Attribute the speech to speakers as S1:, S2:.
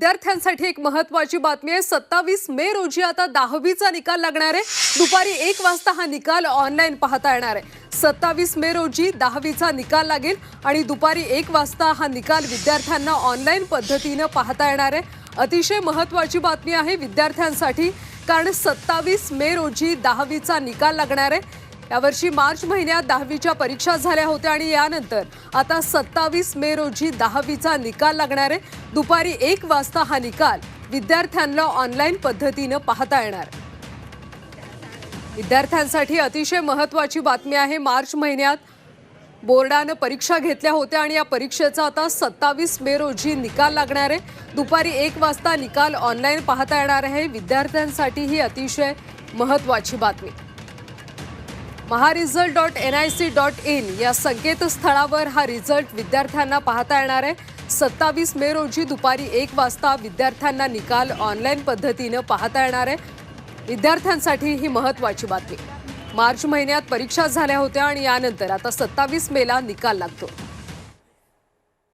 S1: विद्यार्थ्यांसाठी एक महत्वाची बातमी आहे. सत्तावीस मे रोजी आता दहावीचा निकाल लागणार आहे. दुपारी एक वाजता हा निकाल ऑनलाईन पाहता येणार आहे. सत्तावीस मे रोजी दहावीचा निकाल लागेल आणि दुपारी एक वाजता हा निकाल विद्यार्थ्यांना ऑनलाईन पद्धतीनं पाहता येणार आहे. अतिशय महत्वाची बातमी आहे विद्यार्थ्यांसाठी कारण सत्तावीस मे रोजी दहावीचा निकाल लागणार आहे. यावर्षी मार्च महिन्यात दहावीच्या परीक्षा झाल्या होत्या आणि यानंतर आता सत्तावीस मे रोजी दहावीचा निकाल लागणार आहे. दुपारी एक वाजता हा निकाल विद्यार्थ्यांना ऑनलाईन पद्धतीनं पाहता येणार. विद्यार्थ्यांसाठी अतिशय महत्वाची बातमी आहे. मार्च महिन्यात बोर्डानं परीक्षा घेतल्या होत्या आणि या परीक्षेचा आता सत्तावीस मे रोजी निकाल लागणार आहे. दुपारी एक वाजता निकाल ऑनलाईन पाहता येणार आहे. विद्यार्थ्यांसाठी ही अतिशय महत्वाची बातमी. Mahresult dot N I C dot in या संकेतस्थळावर हा रिझल्ट विद्यार्थ्यांना पाहता येणार आहे. सत्तावीस मे रोजी दुपारी एक वाजता विद्यार्थ्यांना निकाल ऑनलाईन पद्धतीनं पाहता येणार आहे. विद्यार्थ्यांसाठी ही महत्वाची बातमी. मार्च महिन्यात परीक्षा झाल्या होत्या आणि यानंतर आता सत्तावीस मेला निकाल लागतो.